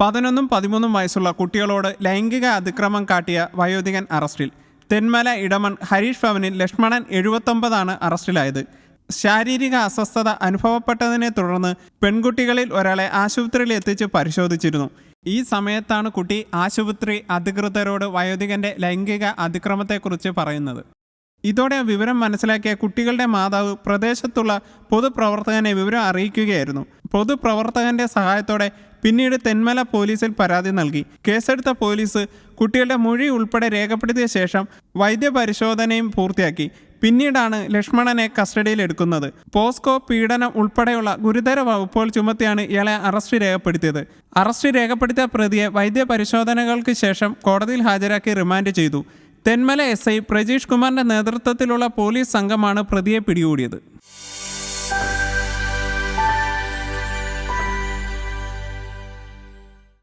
പതിനൊന്നും പതിമൂന്നും വയസ്സുള്ള കുട്ടികളോട് ലൈംഗിക അതിക്രമം കാട്ടിയ വയോധികൻ അറസ്റ്റിൽ. തെന്മല ഇടമൺ ഹരീഷ് ഭവനിൽ ലക്ഷ്മണൻ എഴുപത്തൊമ്പതാണ് അറസ്റ്റിലായത്. ശാരീരിക അസ്വസ്ഥത അനുഭവപ്പെട്ടതിനെ തുടർന്ന് പെൺകുട്ടികളിൽ ഒരാളെ ആശുപത്രിയിൽ എത്തിച്ച് പരിശോധിച്ചിരുന്നു. ഈ സമയത്താണ് കുട്ടി ആശുപത്രി അധികൃതരോട് വയോധികന്റെ ലൈംഗിക അതിക്രമത്തെക്കുറിച്ച് പറയുന്നത്. ഇതോടെ വിവരം മനസ്സിലാക്കിയ കുട്ടികളുടെ മാതാവ് പ്രദേശത്തുള്ള പൊതുപ്രവർത്തകനെ വിവരം അറിയിക്കുകയായിരുന്നു. പൊതുപ്രവർത്തകന്റെ സഹായത്തോടെ പിന്നീട് തെന്മല പോലീസിൽ പരാതി നൽകി. കേസെടുത്ത പോലീസ് കുട്ടികളുടെ മൊഴി ഉൾപ്പെടെ രേഖപ്പെടുത്തിയ ശേഷം വൈദ്യപരിശോധനയും പൂർത്തിയാക്കി. പിന്നീടാണ് ലക്ഷ്മണനെ കസ്റ്റഡിയിൽ എടുക്കുന്നത്. പോസ്കോ പീഡനം ഉൾപ്പെടെയുള്ള ഗുരുതര വകുപ്പുകൾ ചുമത്തിയാണ് ഇയാളെ അറസ്റ്റ് രേഖപ്പെടുത്തിയത്. അറസ്റ്റ് രേഖപ്പെടുത്തിയ പ്രതിയെ വൈദ്യപരിശോധനകൾക്ക് ശേഷം കോടതിയിൽ ഹാജരാക്കി റിമാൻഡ് ചെയ്തു. തെന്മല എസ് ഐ പ്രജീഷ് കുമാറിന്റെ നേതൃത്വത്തിലുള്ള പോലീസ് സംഘമാണ് പ്രതിയെ പിടികൂടിയത്.